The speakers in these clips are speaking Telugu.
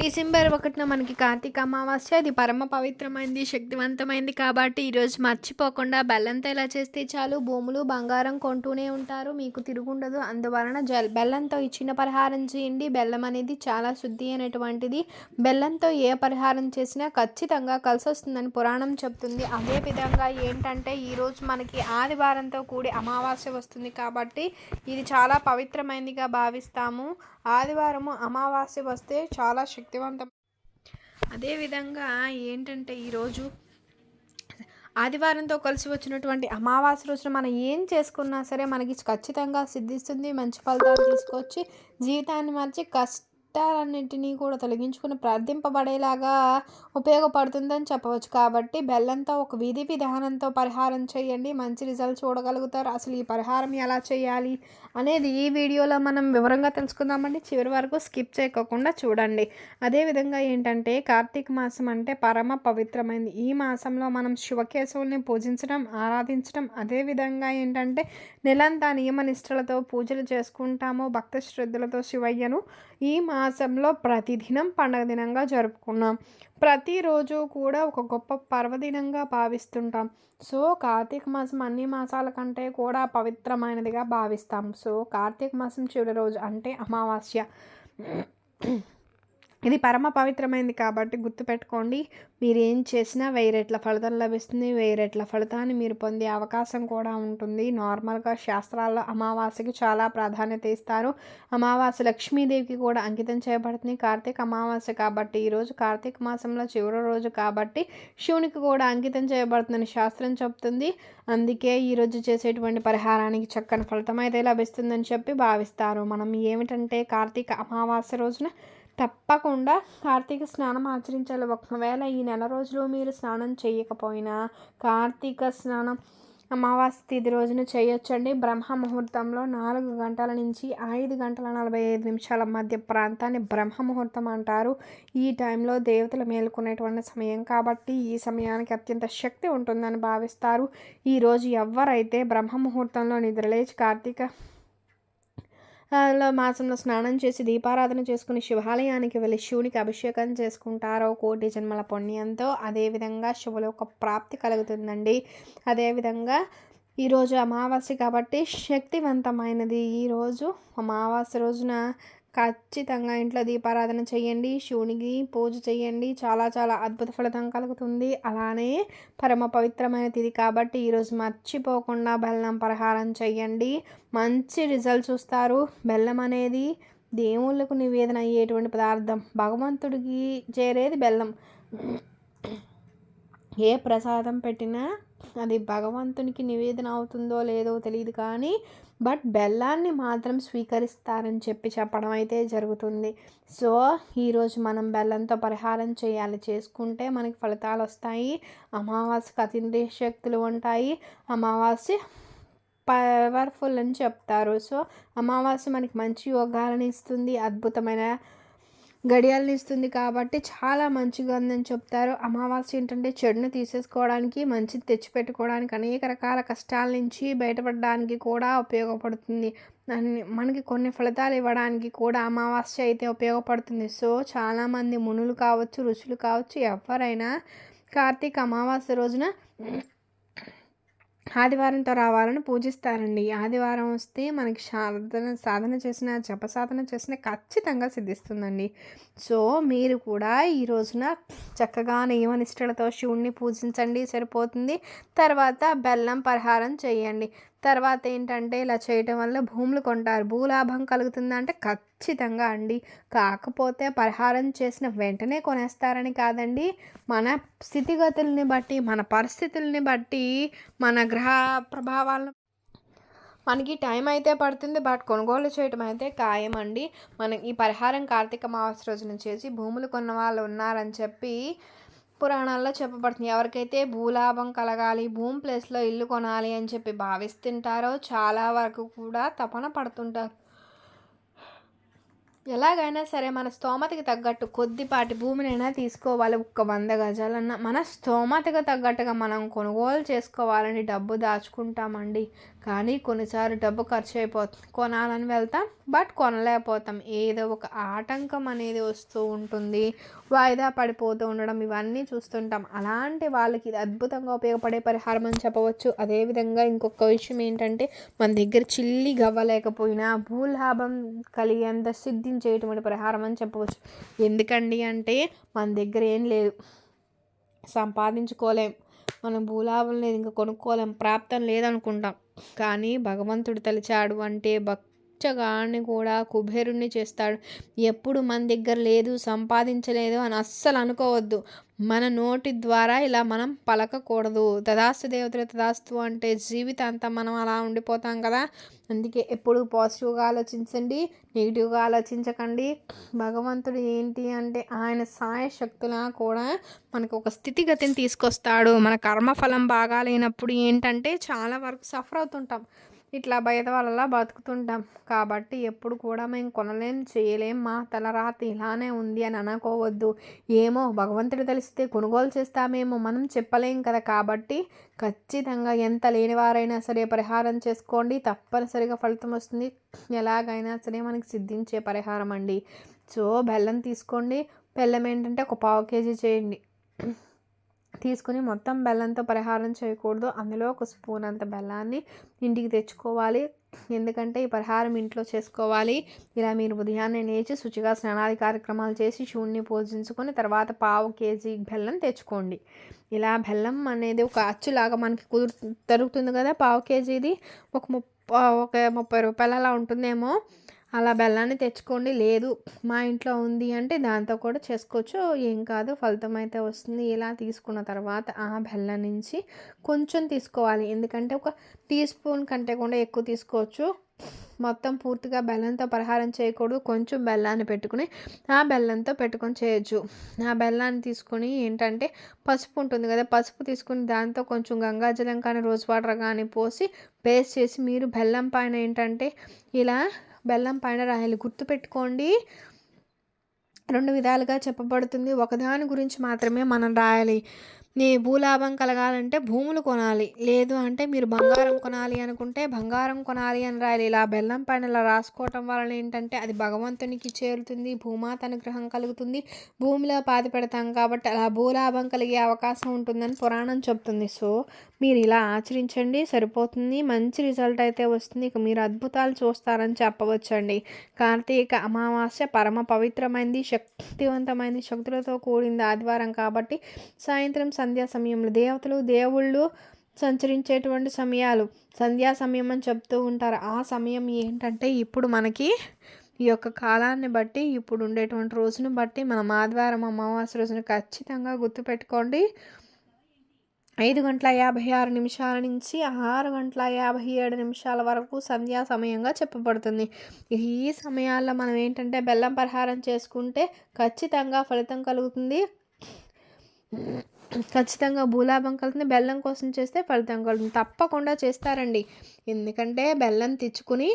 డిసెంబర్ ఒకటిన మనకి కార్తీక అమావాస్య ఇది పరమ పవిత్రమైంది శక్తివంతమైంది కాబట్టి ఈరోజు మర్చిపోకుండా బెల్లంతో ఇలా చేస్తే చాలు? భూములు బంగారం కొంటూనే ఉంటారు మీకు తిరుగుండదు. అందువలన జల్ బెల్లంతో ఇచ్చిన పరిహారం చేయండి. బెల్లం అనేది చాలా శుద్ధి అయినటువంటిది. బెల్లంతో ఏ పరిహారం చేసినా ఖచ్చితంగా కలిసి వస్తుందని పురాణం చెప్తుంది. అదే విధంగా ఏంటంటే ఈరోజు మనకి ఆదివారంతో కూడి అమావాస్య వస్తుంది కాబట్టి ఇది చాలా పవిత్రమైనదిగా భావిస్తాము. ఆదివారము అమావాస్య వస్తే చాలా శక్తివంతం. అదేవిధంగా ఏంటంటే ఈరోజు ఆదివారంతో కలిసి వచ్చినటువంటి అమావాస్య రోజున మనం ఏం చేసుకున్నా సరే మనకి ఖచ్చితంగా సిద్ధిస్తుంది మంచి ఫలితాలు తీసుకొచ్చి జీవితాన్ని మార్చి కష్ట కష్టాలన్నింటినీ కూడా తొలగించుకుని ప్రార్థింపబడేలాగా ఉపయోగపడుతుందని చెప్పవచ్చు. కాబట్టి బెల్లంతో ఒక విధి విధానంతో పరిహారం చేయండి. మంచి రిజల్ట్ చూడగలుగుతారు. అసలు ఈ పరిహారం ఎలా చేయాలి అనేది ఈ వీడియోలో మనం వివరంగా తెలుసుకుందామండి. చివరి వరకు స్కిప్ చేయకోకుండా చూడండి. అదేవిధంగా ఏంటంటే కార్తీక మాసం అంటే పరమ పవిత్రమైంది. ఈ మాసంలో మనం శివకేశవుల్ని పూజించడం ఆరాధించడం అదేవిధంగా ఏంటంటే నెలంతా నియమనిష్ఠలతో పూజలు చేసుకుంటాము. భక్త శ్రద్ధలతో శివయ్యను. ఈ మా మాసంలో ప్రతిదినం పండగ దినంగా జరుపుకున్నాం. ప్రతిరోజు కూడా ఒక గొప్ప పర్వదినంగా భావిస్తుంటాం. సో కార్తీక మాసం అన్ని మాసాల కంటే కూడా పవిత్రమైనదిగా భావిస్తాం. సో కార్తీక మాసం చివరి రోజు అంటే అమావాస్య. ఇది పరమ పవిత్రమైంది కాబట్టి గుర్తుపెట్టుకోండి. మీరు ఏం చేసినా వెయ్యి రెట్ల ఫలితం లభిస్తుంది వెయ్యి రెట్ల ఫలితాన్ని మీరు పొందే అవకాశం కూడా ఉంటుంది. నార్మల్గా శాస్త్రాల్లో అమావాస్యకి చాలా ప్రాధాన్యత ఇస్తారు. అమావాస్య లక్ష్మీదేవికి కూడా అంకితం చేయబడుతుంది. కార్తీక అమావాస్య కాబట్టి ఈరోజు కార్తీక మాసంలో చివరి రోజు కాబట్టి శివునికి కూడా అంకితం చేయబడుతుందని శాస్త్రం చెప్తుంది అందుకే ఈరోజు చేసేటువంటి పరిహారానికి చక్కని ఫలితం అయితే లభిస్తుందని చెప్పి భావిస్తారు. మనం ఏమిటంటే కార్తీక అమావాస్య రోజున తప్పకుండా కార్తీక స్నానం ఆచరించాలి. ఒకవేళ ఈ నెల రోజులు మీరు స్నానం చేయకపోయినా కార్తీక స్నానం అమావాస్య తిథి రోజున చేయొచ్చండి. బ్రహ్మ ముహూర్తంలో నాలుగు గంటల నుంచి ఐదు గంటల నలభై ఐదు నిమిషాల మధ్య ప్రాంతాన్ని బ్రహ్మ ముహూర్తం అంటారు. ఈ టైంలో దేవతలు మేలుకునేటువంటి సమయం కాబట్టి ఈ సమయానికి అత్యంత శక్తి ఉంటుందని భావిస్తారు. ఈరోజు ఎవరైతే బ్రహ్మ ముహూర్తంలో నిద్రలేచి కార్తీక లో మాసంలో స్నానం చేసి దీపారాధన చేసుకుని శివాలయానికి వెళ్ళి శివునికి అభిషేకం చేసుకుంటారో కోటి జన్మల పుణ్యంతో అదేవిధంగా శివలోక ప్రాప్తి కలుగుతుందండి. అదేవిధంగా ఈరోజు అమావాస్య కాబట్టి శక్తివంతమైనది. ఈరోజు అమావాస్య రోజున ఖచ్చితంగా ఇంట్లో దీపారాధన చేయండి శివునికి పూజ చేయండి. చాలా చాలా అద్భుత ఫలితం కలుగుతుంది. అలానే పరమ పవిత్రమైన తిది కాబట్టి ఈరోజు మర్చిపోకుండా బెల్లం పరిహారం చేయండి. మంచి రిజల్ట్ చూస్తారు. బెల్లం అనేది దేవుళ్ళకు నివేదన అయ్యేటువంటి పదార్థం. భగవంతుడికి చేరేది బెల్లం. ఏ ప్రసాదం పెట్టినా అది భగవంతునికి నివేదన అవుతుందో లేదో తెలియదు కానీ బట్ బెల్లాన్ని మాత్రం స్వీకరిస్తారని చెప్పి చెప్పడం అయితే జరుగుతుంది. సో ఈరోజు మనం బెల్లంతో పరిహారం చేయాలి. చేసుకుంటే మనకి ఫలితాలు వస్తాయి. అమావాస్యకు అతిథి శక్తులు ఉంటాయి. అమావాస్య పవర్ఫుల్ అని చెప్తారు. సో అమావాస్య మనకి మంచి యోగాలను ఇస్తుంది. అద్భుతమైన గడియాలను ఇస్తుంది కాబట్టి చాలా మంచిగా ఉందని చెప్తారు. అమావాస్య ఏంటంటే చెడును తీసేసుకోవడానికి మంచిది తెచ్చిపెట్టుకోవడానికి అనేక రకాల కష్టాల నుంచి బయటపడడానికి కూడా ఉపయోగపడుతుంది. మనకి కొన్ని ఫలితాలు ఇవ్వడానికి కూడా అమావాస్య అయితే ఉపయోగపడుతుంది. సో చాలామంది మునులు కావచ్చు ఋషులు కావచ్చు ఎవరైనా కార్తీక అమావాస్య రోజున ఆదివారంతో రావాలని పూజిస్తారండి. ఆదివారం వస్తే మనకి సాధన సాధన చేసిన జప సాధన చేసిన ఖచ్చితంగా సిద్ధిస్తుందండి. సో మీరు కూడా ఈ రోజున చక్కగా నియమనిష్టలతో శివుణ్ణి పూజించండి సరిపోతుంది. తర్వాత బెల్లం పరిహారం చేయండి. తర్వాత ఏంటంటే ఇలా చేయటం వల్ల భూములు కొంటారు. భూలాభం కలుగుతుందంటే ఖచ్చితంగా అండి. కాకపోతే పరిహారం చేసిన వెంటనే కొనేస్తారని కాదండి. మన స్థితిగతుల్ని బట్టి మన పరిస్థితుల్ని బట్టి మన గ్రహ ప్రభావాలను మనకి టైం అయితే పడుతుంది. బట్ కొనుగోలు చేయటం అయితే ఖాయమండి. మనం ఈ పరిహారం కార్తీక మాస రోజున చేసి భూములు కొన్న వాళ్ళు ఉన్నారని చెప్పి పురాణాల్లో చెప్పబడుతుంది. ఎవరికైతే భూలాభం కలగాలి భూమి ప్లేస్లో ఇల్లు కొనాలి అని చెప్పి భావిస్తుంటారో చాలా వరకు కూడా తపన పడుతుంటారు. ఎలాగైనా సరే మన స్తోమతకి తగ్గట్టు కొద్దిపాటి భూమినైనా తీసుకోవాలి ఒక్క వంద గజాలన్నా. మన స్తోమతకు తగ్గట్టుగా మనం కొనుగోలు చేసుకోవాలని డబ్బు దాచుకుంటామండి. కానీ కొన్నిసార్లు డబ్బు ఖర్చు అయిపోతుంది కొనాలని వెళ్తాం బట్ కొనలేకపోతాం. ఏదో ఒక ఆటంకం అనేది వస్తూ ఉంటుంది. వాయిదా పడిపోతూ ఉండడం ఇవన్నీ చూస్తుంటాం. అలాంటి వాళ్ళకి ఇది అద్భుతంగా ఉపయోగపడే పరిహారం అని చెప్పవచ్చు. అదేవిధంగా ఇంకొక విషయం ఏంటంటే మన దగ్గర చిల్లి గవ్వలేకపోయినా భూలాభం కలిగేంత సిద్ధించేటువంటి పరిహారం అని చెప్పవచ్చు. ఎందుకండి అంటే మన దగ్గర ఏం లేదు. సంపాదించుకోలేం. మనం భూలాభం లేదు ఇంకా కొనుక్కోలేం. ప్రాప్తం లేదనుకుంటాం. కానీ భగవంతుడు తలిచాడు అంటే భక్ బచ్చగాన్ని కూడా కుబేరుణ్ణి చేస్తాడు. ఎప్పుడు మన దగ్గర లేదు సంపాదించలేదు అని అస్సలు అనుకోవద్దు. మన నోటి ద్వారా ఇలా మనం పలకకూడదు. తదాస్తు దేవతలు తదాస్తు అంటే జీవితాంతం మనం అలా ఉండిపోతాం కదా. అందుకే ఎప్పుడు పాజిటివ్గా ఆలోచించండి నెగిటివ్గా ఆలోచించకండి. భగవంతుడు ఏంటి అంటే ఆయన సాయ శక్తులా కూడా మనకు ఒక స్థితిగతిని తీసుకొస్తాడు. మన కర్మఫలం బాగా లేనప్పుడు ఏంటంటే చాలా వరకు సఫర్ అవుతుంటాం. ఇట్లా బయట వాళ్ళలా బతుకుతుంటాం. కాబట్టి ఎప్పుడు కూడా మేము కొనలేం చేయలేం. మా తలరాత ఇలానే ఉంది అని అనుకోవద్దు. ఏమో భగవంతుడు తెలిస్తే కొనుగోలు చేస్తామేమో మనం చెప్పలేం కదా. కాబట్టి ఖచ్చితంగా ఎంత లేనివారైనా సరే పరిహారం చేసుకోండి. తప్పనిసరిగా ఫలితం వస్తుంది. ఎలాగైనా సరే మనకి సిద్ధించే పరిహారం అండి. సో బెల్లం తీసుకోండి. బెల్లం ఏంటంటే ఒక పావు కేజీ చేయండి. తీసుకుని మొత్తం బెల్లంతో పరిహారం చేయకూడదు. అందులో ఒక స్పూన్ అంత బెల్లాన్ని ఇంటికి తెచ్చుకోవాలి. ఎందుకంటే ఈ పరిహారం ఇంట్లో చేసుకోవాలి. ఇలా మీరు ఉదయాన్నే లేచి శుచిగా స్నానాది కార్యక్రమాలు చేసి శివుణ్ణి పూజించుకొని తర్వాత పావు కేజీ బెల్లం తెచ్చుకోండి. ఇలా బెల్లం అనేది ఒక అచ్చులాగా మనకి కుదురు దొరుకుతుంది కదా పావు కేజీది. ఒక ముప్ప ఒక ముప్పై రూపాయల అలా ఉంటుందేమో. అలా బెల్లాన్ని తెచ్చుకోండి. లేదు మా ఇంట్లో ఉంది అంటే దాంతో కూడా చేసుకోవచ్చు. ఏం కాదు ఫలితం అయితే వస్తుంది. ఇలా తీసుకున్న తర్వాత ఆ బెల్లం నుంచి కొంచెం తీసుకోవాలి. ఎందుకంటే ఒక టీ స్పూన్ కంటే కూడా ఎక్కువ తీసుకోవచ్చు. మొత్తం పూర్తిగా బెల్లంతో పరిహారం చేయకూడదు. కొంచెం బెల్లాన్ని పెట్టుకుని ఆ బెల్లంతో పెట్టుకొని చేయొచ్చు. ఆ బెల్లాన్ని తీసుకొని ఏంటంటే పసుపు ఉంటుంది కదా పసుపు తీసుకుని దాంతో కొంచెం గంగాజలం కానీ రోజ్ వాటర్ కానీ పోసి పేస్ట్ చేసి మీరు బెల్లం పైన ఏంటంటే ఇలా బెల్లం పైన రాయాలి. గుర్తుపెట్టుకోండి రెండు విధాలుగా చెప్పబడుతుంది. ఒకదాని గురించి మాత్రమే మనం రాయాలి. నీ భూలాభం కలగాలంటే భూములు కొనాలి. లేదు అంటే మీరు బంగారం కొనాలి అనుకుంటే బంగారం కొనాలి అని రాయాలి. ఇలా బెల్లం పైన ఇలా రాసుకోవటం వలన ఏంటంటే అది భగవంతునికి చేరుతుంది భూమాత అనుగ్రహం కలుగుతుంది భూమిలో పాతి పెడతాం కాబట్టి అలా భూలాభం కలిగే అవకాశం ఉంటుందని పురాణం చెప్తుంది. సో మీరు ఇలా ఆచరించండి సరిపోతుంది మంచి రిజల్ట్ అయితే వస్తుంది. ఇక మీరు అద్భుతాలు చూస్తారని చెప్పవచ్చండి. కార్తీక అమావాస్య పరమ పవిత్రమైంది శక్తివంతమైంది శక్తులతో కూడింది ఆదివారం కాబట్టి సాయంత్రం సంధ్యా సమయంలో దేవతలు దేవుళ్ళు సంచరించేటువంటి సమయాలు. సంధ్యా సమయం అని చెప్తూ ఉంటారు. ఆ సమయం ఏంటంటే ఇప్పుడు మనకి ఈ యొక్క కాలాన్ని బట్టి ఇప్పుడు ఉండేటువంటి రోజును బట్టి మనం ఆదివారం అమావాస్య రోజున ఖచ్చితంగా గుర్తుపెట్టుకోండి. ఐదు గంటల యాభై ఆరు నిమిషాల నుంచి ఆరు గంటల యాభై ఏడు నిమిషాల వరకు సంధ్యా సమయంగా చెప్పబడుతుంది. ఈ సమయాల్లో మనం ఏంటంటే బెల్లం పరిహారం చేసుకుంటే ఖచ్చితంగా ఫలితం కలుగుతుంది. ఖచ్చితంగా భూలాభం కలుగుతుంది. బెల్లం కోసం చేస్తే ఫలితం కలుగుతుంది. తప్పకుండా చేస్తారండి. ఎందుకంటే బెల్లం తెచ్చుకుని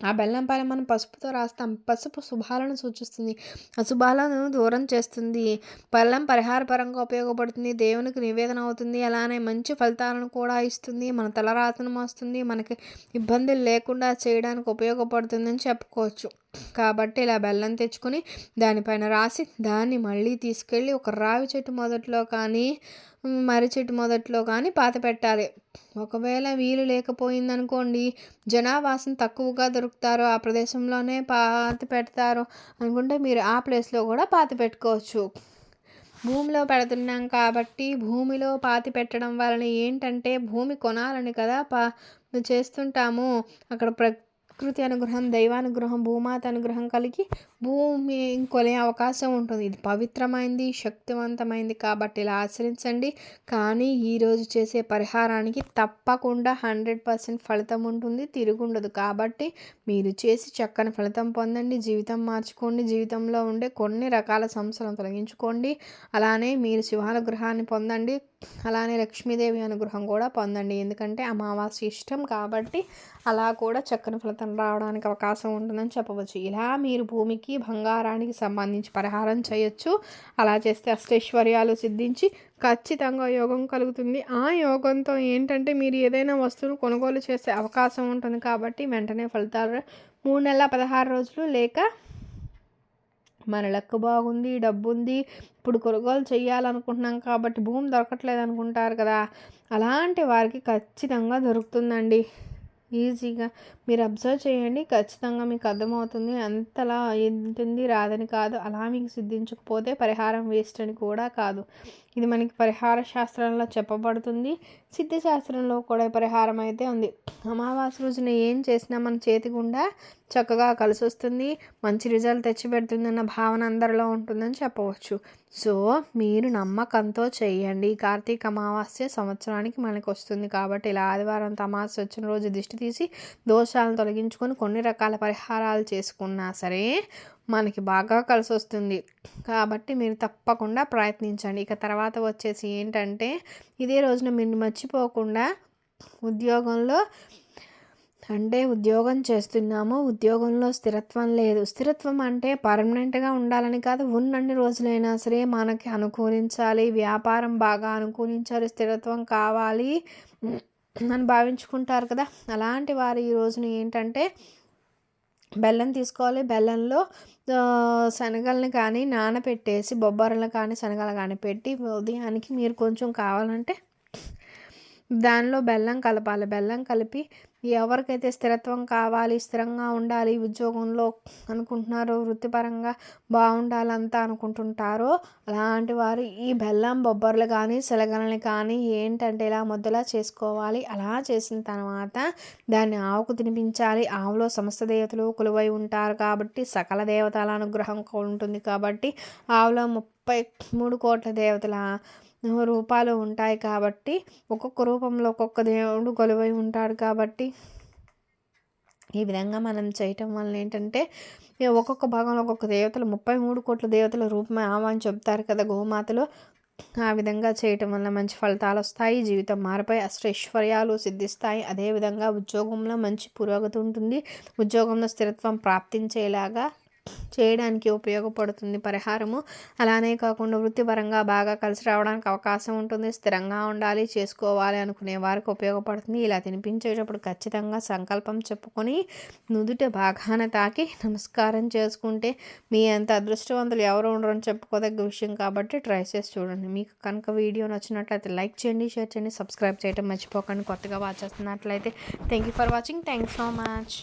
ఆ బెల్లం పైన మనం పసుపుతో రాస్తాం. పసుపు శుభాలను సూచిస్తుంది. అశుభాలను దూరం చేస్తుంది. బెల్లం పరిహారపరంగా ఉపయోగపడుతుంది. దేవునికి నివేదన అవుతుంది. అలానే మంచి ఫలితాలను కూడా ఇస్తుంది. మన తలరాతను వస్తుంది. మనకి ఇబ్బందులు లేకుండా చేయడానికి ఉపయోగపడుతుందని చెప్పుకోవచ్చు. కాబట్టి ఇలా బెల్లం తెచ్చుకొని దానిపైన రాసి దాన్ని మళ్ళీ తీసుకెళ్ళి ఒక రావి చెట్టు మొదట్లో కానీ మర్రి చెట్టు మొదట్లో కానీ పాత పెట్టాలి. ఒకవేళ వీలు లేకపోయిందనుకోండి జనావాసం తక్కువగా దొరుకుతారు ఆ ప్రదేశంలోనే పాతి పెడతారు అనుకుంటే మీరు ఆ ప్లేస్లో కూడా పాతి పెట్టుకోవచ్చు. భూమిలో పెడుతున్నాం కాబట్టి భూమిలో పాతి పెట్టడం వలన ఏంటంటే భూమి కొనాలని కదా పా చేస్తుంటాము. అక్కడ ప్ర ప్రకృతి అనుగ్రహం దైవానుగ్రహం భూమాత అనుగ్రహం కలిగి భూమి కొనే అవకాశం ఉంటుంది. ఇది పవిత్రమైంది శక్తివంతమైంది కాబట్టి ఇలా ఆచరించండి. కానీ ఈరోజు చేసే పరిహారానికి తప్పకుండా హండ్రెడ్ పర్సెంట్ ఫలితం ఉంటుంది తిరుగుండదు కాబట్టి మీరు చేసి చక్కని ఫలితం పొందండి జీవితం మార్చుకోండి. జీవితంలో ఉండే కొన్ని రకాల సమస్యలను తొలగించుకోండి. అలానే మీరు శివానుగ్రహాన్ని పొందండి. అలానే లక్ష్మీదేవి అనుగ్రహం కూడా పొందండి. ఎందుకంటే అమావాస్య ఇష్టం కాబట్టి అలా కూడా చక్కని ఫలితం రావడానికి అవకాశం ఉంటుందని చెప్పవచ్చు. ఇలా మీరు భూమికి బంగారానికి సంబంధించి పరిహారం చేయొచ్చు. అలా చేస్తే అష్టైశ్వర్యాలు సిద్ధించి ఖచ్చితంగా యోగం కలుగుతుంది. ఆ యోగంతో ఏంటంటే మీరు ఏదైనా వస్తువును కొనుగోలు చేసే అవకాశం ఉంటుంది కాబట్టి వెంటనే ఫలితాలు మూడు నెలల పదహారు రోజులు లేక మన లెక్క బాగుంది డబ్బు ఉంది ఇప్పుడు కొనుగోలు చేయాలనుకుంటున్నాం కాబట్టి భూమి దొరకట్లేదు అనుకుంటారు కదా. అలాంటి వారికి ఖచ్చితంగా దొరుకుతుందండి. ఈజీగా. మీరు అబ్జర్వ్ చేయండి ఖచ్చితంగా మీకు అర్థమవుతుంది. అంతలా ఉంటుంది రాదని కాదు. అలా మీకు సిద్ధించకపోతే పరిహారం వేస్ట్ అని కూడా కాదు. ఇది మనకి పరిహార శాస్త్రంలో చెప్పబడుతుంది. సిద్ధిశాస్త్రంలో కూడా పరిహారం అయితే ఉంది. అమావాస్య రోజున ఏం చేసినా మన చేతి గుండా చక్కగా కలిసి వస్తుంది మంచి రిజల్ట్ తెచ్చిపెడుతుందన్న భావన అందరిలో ఉంటుందని చెప్పవచ్చు. సో మీరు నమ్మకంతో చేయండి. కార్తీక అమావాస్య సంవత్సరానికి మనకు వస్తుంది కాబట్టి ఇలా ఆదివారం అమావాస్య వచ్చిన రోజు దిష్టి తీసి దోషాలను తొలగించుకొని కొన్ని రకాల పరిహారాలు చేసుకున్నా సరే మనకి బాగా కలిసి వస్తుంది కాబట్టి మీరు తప్పకుండా ప్రయత్నించండి. ఇక తర్వాత వచ్చేసి ఏంటంటే ఇదే రోజున మీరు మర్చిపోకుండా ఉద్యోగంలో అంటే ఉద్యోగం చేస్తున్నాము ఉద్యోగంలో స్థిరత్వం లేదు. స్థిరత్వం అంటే పర్మనెంట్గా ఉండాలని కాదు ఉన్నన్ని రోజులైనా సరే మనకి అనుకూలించాలి వ్యాపారం బాగా అనుకూలించాలి స్థిరత్వం కావాలి అని భావించుకుంటారు కదా. అలాంటి వారు ఈ రోజున ఏంటంటే బెల్లం తీసుకోవాలి. బెల్లంలో శనగలను కానీ నానబెట్టేసి బొబ్బర్లు కానీ శనగలు కానీ పెట్టి ఉదయానికి మీరు కొంచెం కావాలంటే దానిలో బెల్లం కలపాలి. బెల్లం కలిపి ఎవరికైతే స్థిరత్వం కావాలి స్థిరంగా ఉండాలి ఉద్యోగంలో అనుకుంటున్నారో వృత్తిపరంగా బాగుండాలంతా అనుకుంటుంటారో అలాంటి వారు ఈ బెల్లం బొబ్బర్లు కానీ శలగలని కానీ ఏంటంటే ఇలా ముద్దలా చేసుకోవాలి. అలా చేసిన తర్వాత దాన్ని ఆవుకు తినిపించాలి. ఆవులో సమస్త దేవతలు కొలువై ఉంటారు కాబట్టి సకల దేవతల అనుగ్రహం ఉంటుంది కాబట్టి ఆవులో ముప్పై మూడు కోట్ల దేవతల రూపాలు ఉంటాయి కాబట్టి ఒక్కొక్క రూపంలో ఒక్కొక్క దేవుడు కొలువై ఉంటాడు కాబట్టి ఈ విధంగా మనం చేయటం వల్ల ఏంటంటే ఒక్కొక్క భాగంలో ఒక్కొక్క దేవతలు ముప్పై మూడు కోట్ల దేవతల రూపమే ఆమని చెప్తారు కదా గోమాతలు. ఆ విధంగా చేయటం వల్ల మంచి ఫలితాలు వస్తాయి. జీవితం మారిపోయి అష్టైశ్వర్యాలు సిద్ధిస్తాయి. అదేవిధంగా ఉద్యోగంలో మంచి పురోగతి ఉంటుంది. ఉద్యోగంలో స్థిరత్వం ప్రాప్తించేలాగా చేయడానికి ఉపయోగపడుతుంది పరిహారము. అలానే కాకుండా వృత్తిపరంగా బాగా కలిసి రావడానికి అవకాశం ఉంటుంది. స్థిరంగా ఉండాలి చేసుకోవాలి అనుకునే వారికి ఉపయోగపడుతుంది. ఇలా తినిపించేటప్పుడు ఖచ్చితంగా సంకల్పం చెప్పుకొని నుదుట బాగాన తాకి నమస్కారం చేసుకుంటే మీ అంత అదృష్టవంతులు ఎవరు ఉండరని చెప్పుకోదగ్గ విషయం కాబట్టి ట్రై చేసి చూడండి. మీకు కనుక వీడియో నచ్చినట్లయితే లైక్ చేయండి షేర్ చేయండి సబ్స్క్రైబ్ చేయడం మర్చిపోకండి. కొత్తగా వాచ్ చేస్తున్నట్లయితే thank you for watching thank so much